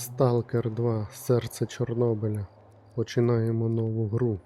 Сталкер 2. Серце Чорнобиля. Починаємо нову гру.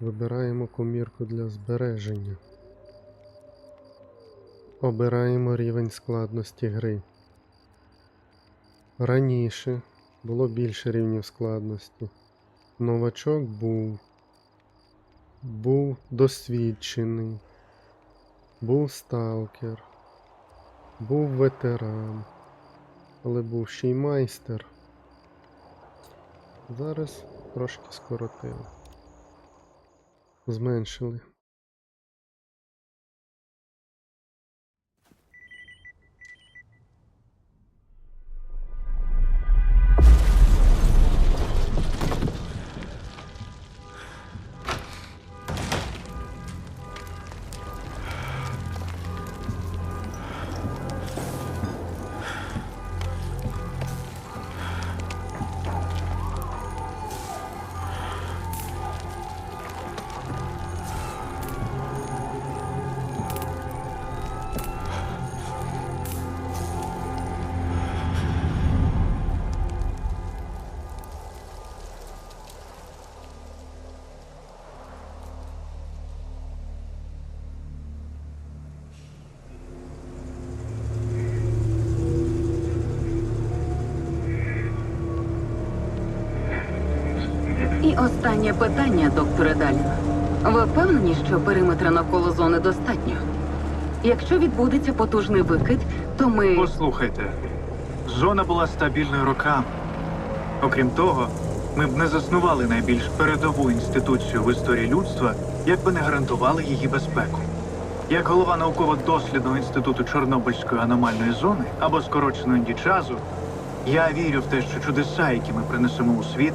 Вибираємо комірку для збереження. Обираємо рівень складності гри. Раніше було більше рівнів складності. Новачок був. Був досвідчений. Був сталкер. Був ветеран. Але був ще й майстер. Зараз трошки скоротили. Зменшили. Останнє питання, докторе Далін. Ви впевнені, що периметра навколо зони достатньо? Якщо відбудеться потужний викид, то ми. Послухайте, зона була стабільною роками. Окрім того, ми б не заснували найбільш передову інституцію в історії людства, якби не гарантували її безпеку. Як голова науково-дослідного інституту Чорнобильської аномальної зони або скороченої Дічазу, я вірю в те, що чудеса, які ми принесемо у світ,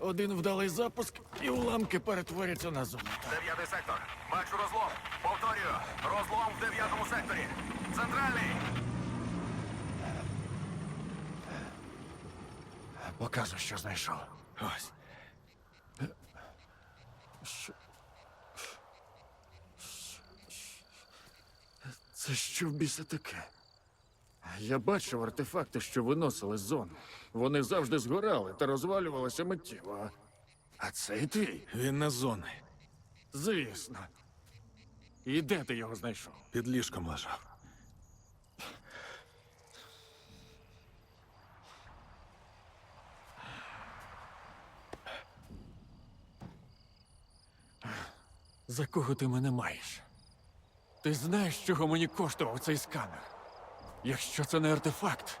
Один вдалий запуск, і уламки перетворяться на золото. Дев'ятий сектор. Бачу розлом. Повторюю. Розлом в дев'ятому секторі. Центральний. Показуй, що знайшов. Ось. Що? Це що в біса таке? Я бачив артефакти, що виносили з зони. Вони завжди згорали та розвалювалися миттєво. а- цей твій? Він на зони. Звісно. І де ти його знайшов? Під ліжком лежав. За кого ти мене маєш? Ти знаєш, чого мені коштував цей сканер? Якщо це не артефакт,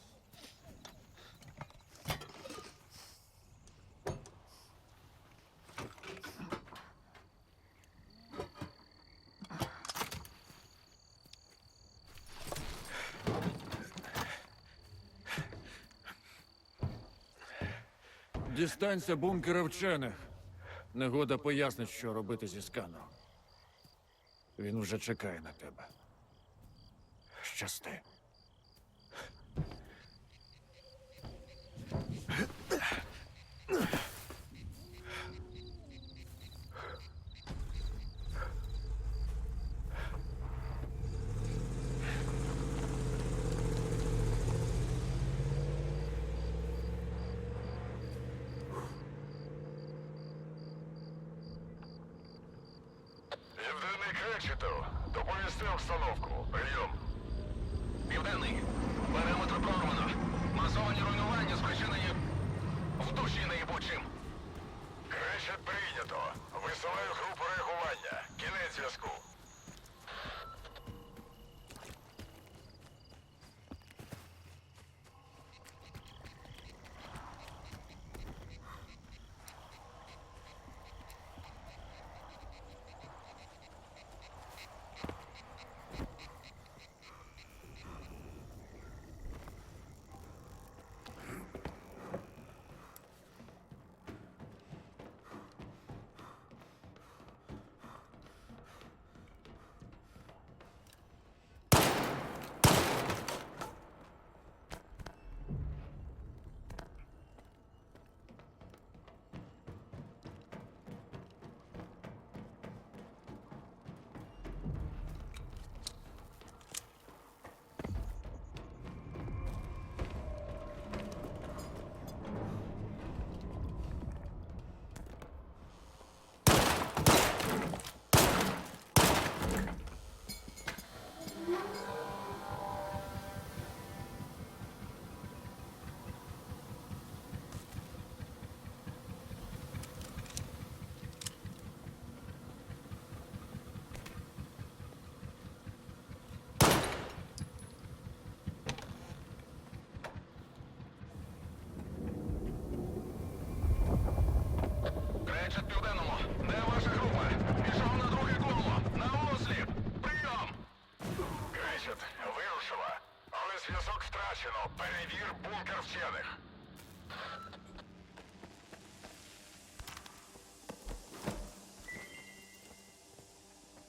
Дістанься бункера вчених. Негода пояснить, що робити зі сканом. Він вже чекає на тебе. Щасти.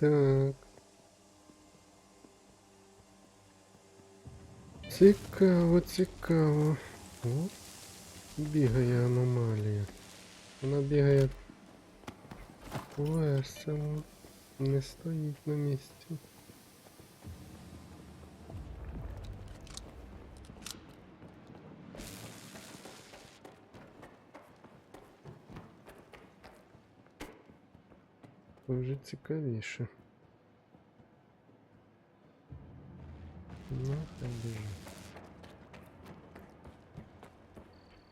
Так. Цікаво, цікаво. О, бігає аномалія. Вона бігає весело. Не стоїть на місці. Вже цікавіше. Ну, хай біжить.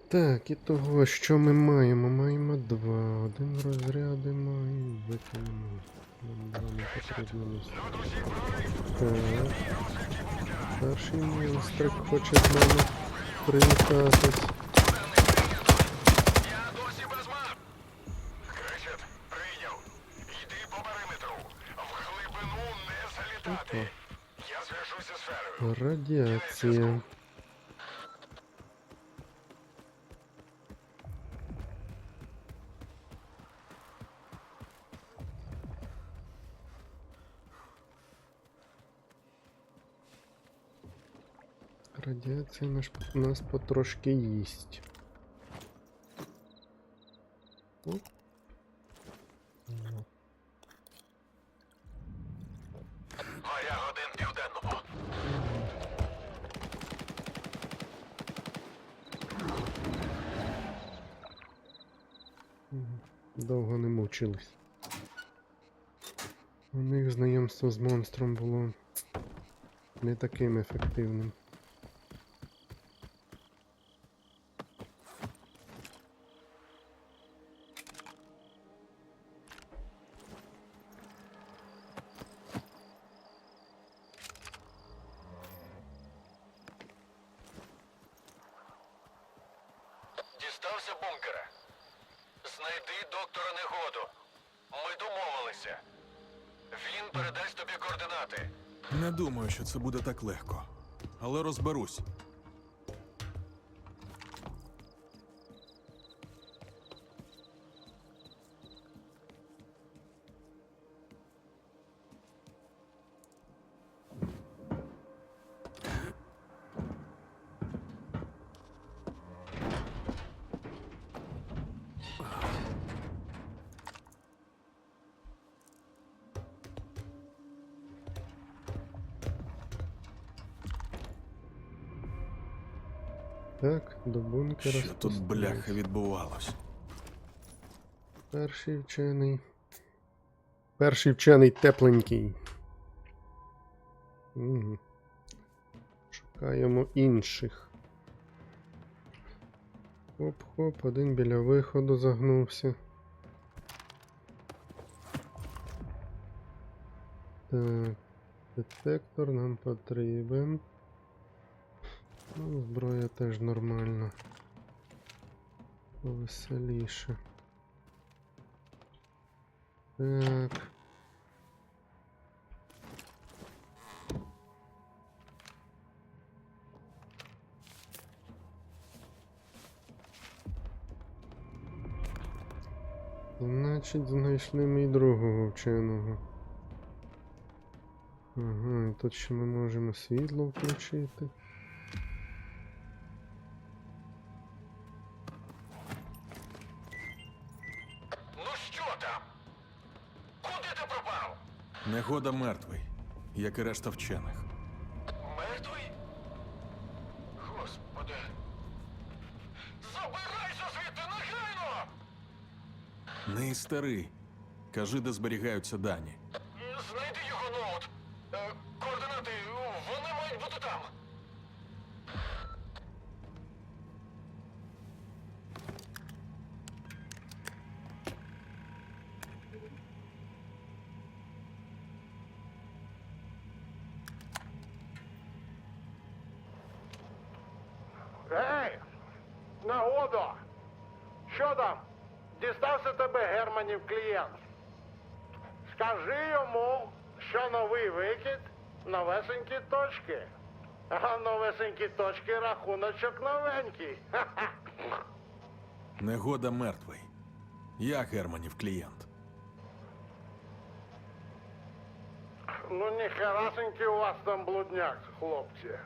Так, і того, що ми маємо? Маємо два. Один розрядимо і викинемо. Так. Перший монстрик хоче з нами привітатись. Радиация. Радиация наш, у нас по потрошки есть. Довго не мучились. У них знайомство з монстром було не таким ефективним. Це буде так легко. Але розберусь. Так, до бункера. Що тут бляха відбувалось? Перший вчений. Перший вчений тепленький. Угу. Шукаємо інших. Хоп-хоп, один біля виходу загнувся. Так, детектор нам потрібен. Ну, зброя теж нормальна. Повеселіше. Так. Значить, знайшли ми й другого вченого. Ага, і тут ще ми можемо світло включити. Негода мертвий, як і решта вчених. Мертвий? Господи. Забирайся звідти негайно! Не істери. Кажи, де зберігаються дані. Знайди його ноут. Е, координати, вони мають бути там. Гей! Нагодо! Що там? Дістався тебе Германів клієнт. Скажи йому, що новий викид новесенькі точки. А новесенькі точки рахуночок новенький. Негода мертвий. Я Германів клієнт. Ну ніхерасенький у вас там блудняк, хлопці.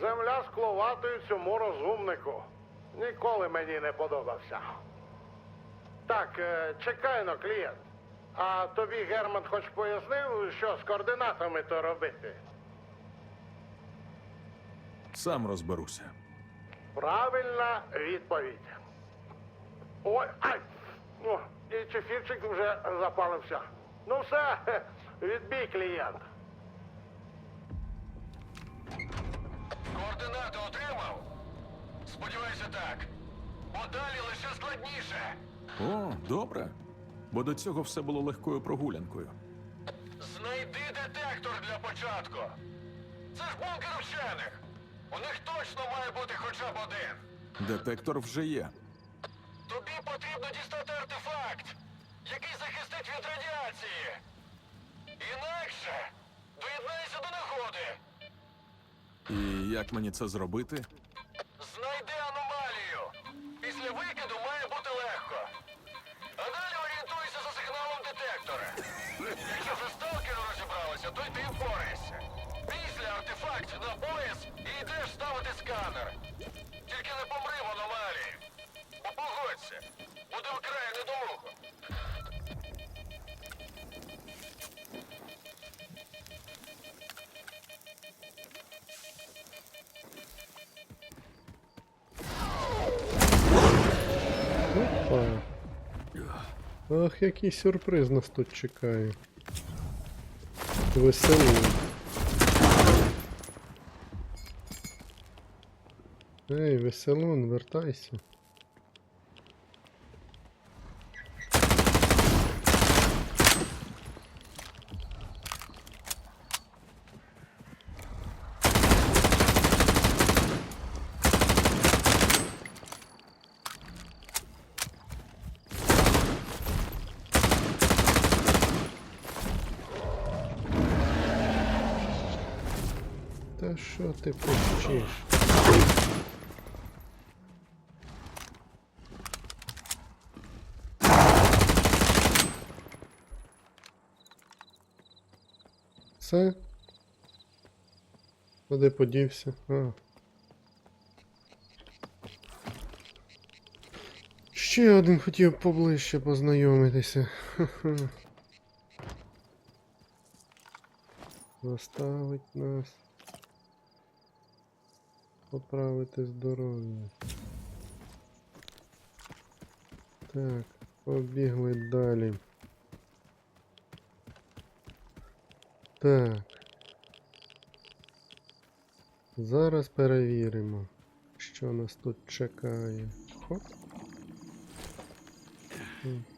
Земля скловатою цьому розумнику. Ніколи мені не подобався. Так, е, чекай но, клієнт. А тобі Герман хоч пояснив, що з координатами то робити? Сам розберуся. Правильна відповідь. Ой, ай! Ну, і чефірчик вже запалився. Ну все, відбій клієнт. Координати отримав? Сподіваюся, так. Бо далі лише складніше. О, добре. Бо до цього все було легкою прогулянкою. Знайди детектор для початку. Це ж бункер вчених. У них точно має бути хоча б один. Детектор вже є. Тобі потрібно дістати артефакт, який захистить від радіації. Інакше доєднайся до нагоди. І як мені це зробити? Ах, який сюрприз нас тут чекає. Веселий. Ей, веселун, вертайся. Та що ти пищиш? Все? Куди подівся? А. Ще один хотів поближче познайомитися. Заставить нас. Поправити здоров'я. Так, побігли далі. Так. Зараз перевіримо, що нас тут чекає. Хоп.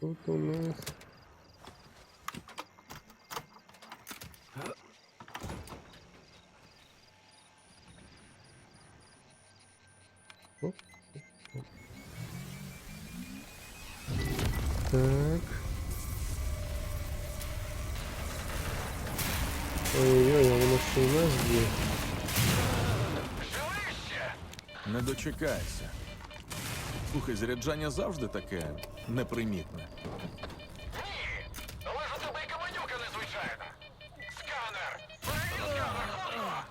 Тут у нас. Не дочекайся. Слухай, заряджання завжди таке непримітне. Ні! Але ж у тебе і каменюка незвичайна! Сканер! Перевір сканер, хутко!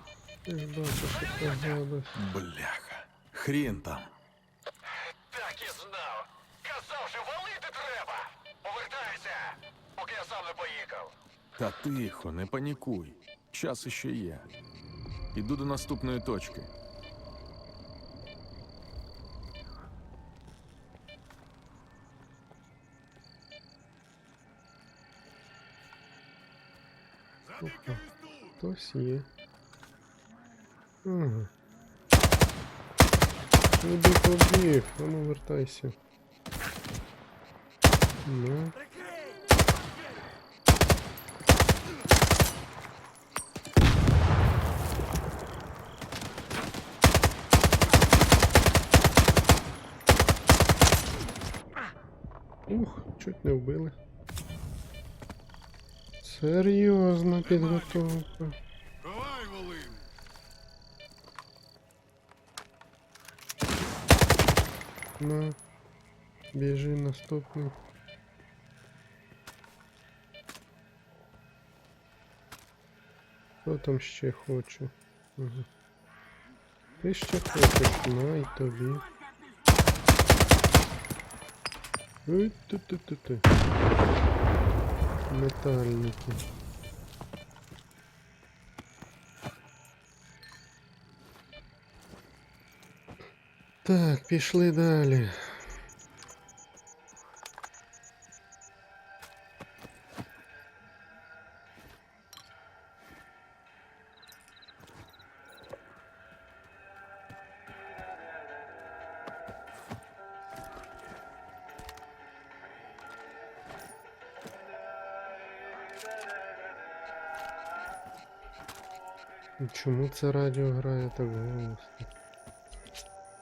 Ти ж бачиш, що гадость. Бляха. Хрін там. Так і знав! Казав же, валити треба! Повертайся! Поки я сам не поїхав! Та тихо, не панікуй. Час іще є. Іду до наступної точки. Опа. Хтось є. Ага. Куди побіг? А ну вертайся. Ну. Ух, чуть не вбили. Серйозна підготовка. Давай, Волин! На. Біжи наступний. Хто там ще хоче? Ага. Ти ще хочеш, на й тобі. Ой, ти-ти-ти-ти. Метальники. Так, пішли далі. Чому це радіо грає так голосно?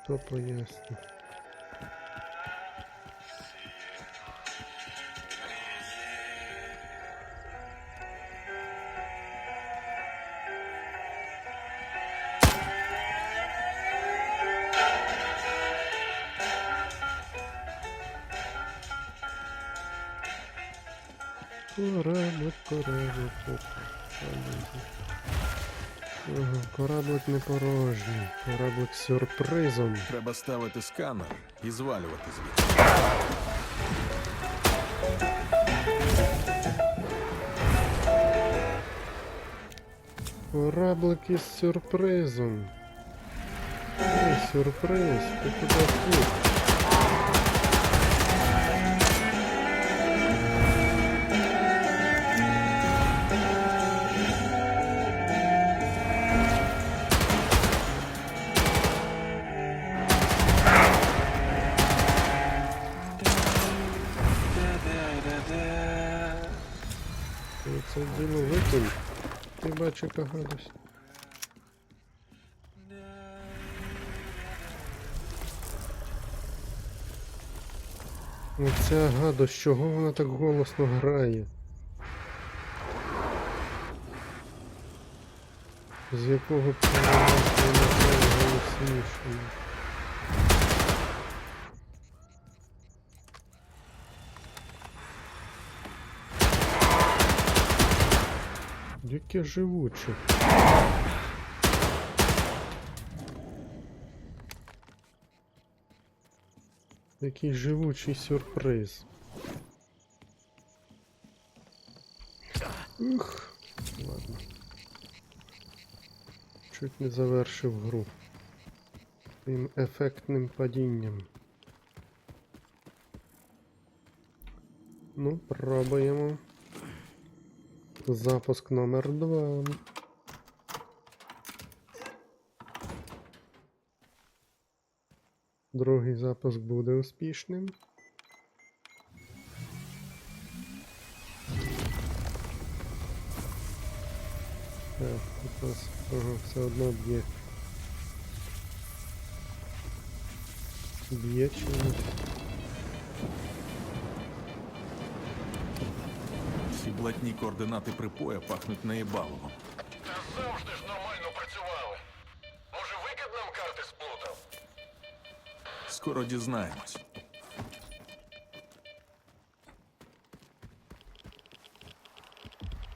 Хто пояснить? Кораблик, кораблик, оп, Ага, кораблик не порожній, кораблик з сюрпризом. Треба ставити сканер і звалювати звідси. Кораблик із сюрпризом. Ей, сюрприз, ти куди тут? Гадость. Оця гадость, чого вона так голосно грає? З якого б вона голосніше? Яке живуче. Який живучий сюрприз. Ух, ладно. Чуть не завершив гру. Тим ефектним падінням. Ну, пробуємо. Запуск номер два. Другий запуск буде успішним. Так, у нас ага, все одно б'є. Б'є чимось. Ці блатні координати припоя пахнуть наєбалово. Та завжди ж нормально працювали. Може, викид нам карти сплутав? Скоро дізнаємось.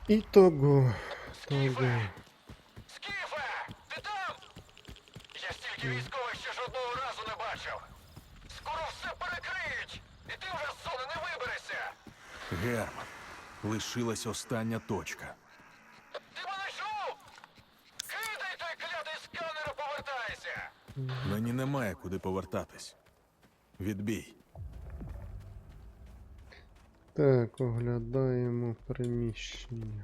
Ітого. Того. Скіфе! Ти там? Я стільки військових ще жодного разу не бачив. Скоро все перекриють, і ти вже з зони не виберешся. Герман. Лишилась остання точка. Ти мене? Кидай той клятий сканер повертайся! Мені немає куди повертатись. Відбій. Так, оглядаємо приміщення.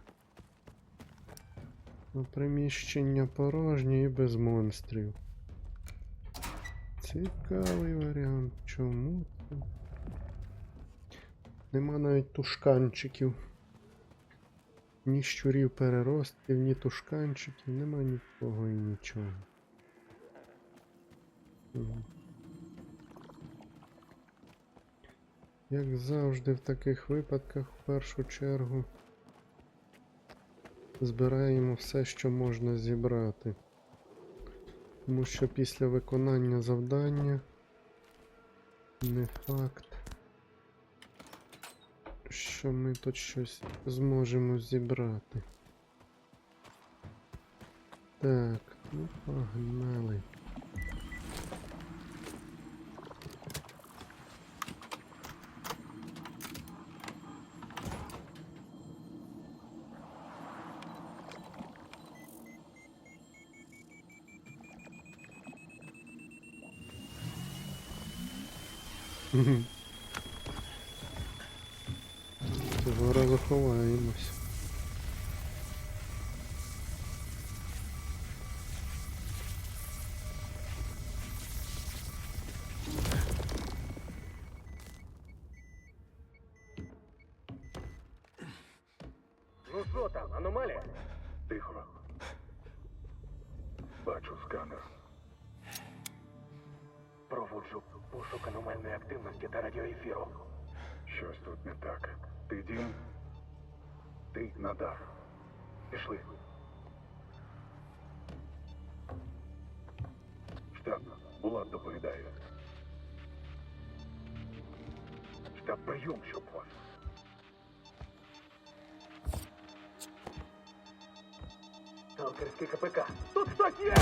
Ну, приміщення порожнє і без монстрів. Цікавий варіант. Чому це? Нема навіть тушканчиків. Ні щурів переростків, ні тушканчиків, нема нікого і нічого. Як завжди в таких випадках, в першу чергу, збираємо все, що можна зібрати. Тому що після виконання завдання не факт, що ми тут щось зможемо зібрати. Так, ну погнали. Мгм. що там, аномалія? Тихо. Бачу сканер. Проводжу пошук аномальної активності та радіоефіру. Щось тут не так. Ти дім? Ти надар. Пішли. Штаб, Булат доповідає. Штаб, прийом, щоб вас. Сталкерський КПК. Тут хтось є!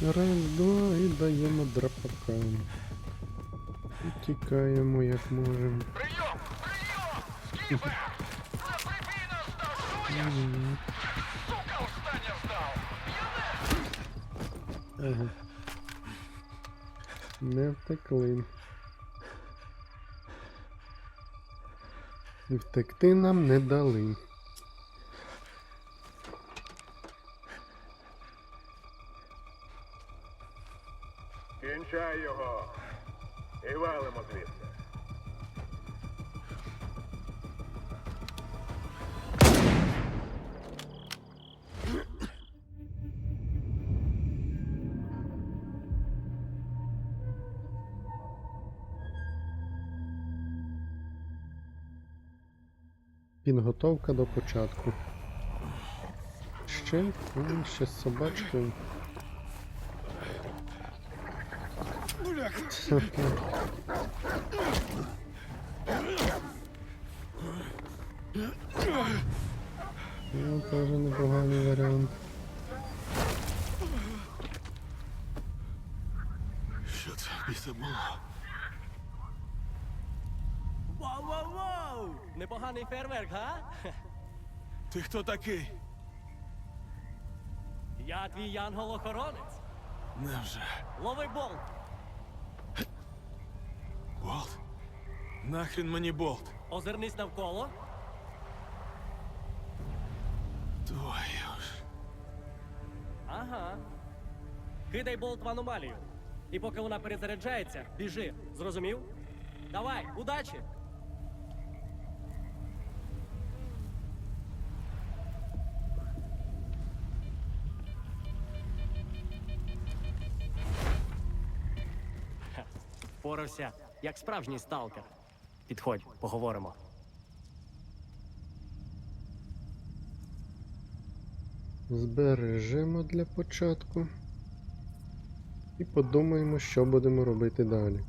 Раз, два і даємо драпакам. І тікаємо як можемо. Прийом! Прийом! Скіпе! Це прибій нас! Мгм. Сука, останнє здав! Ага. Не втекли. Втекти нам не дали. Підготовка до початку. Ще, ще з собачкою. Ну, теж непоганий варіант. Що це біса було? Непоганий фейерверк, га? Ти хто такий? Я твій янгол-охоронець. Невже? Лови болт. Болт? Нахрін мені болт? Озирнись навколо. Твою ж. Ага. Кидай болт в аномалію. І поки вона перезаряджається, біжи. Зрозумів? Давай, удачі! Впорався, як справжній сталкер. Підходь, поговоримо. Збережемо для початку. І подумаємо, що будемо робити далі.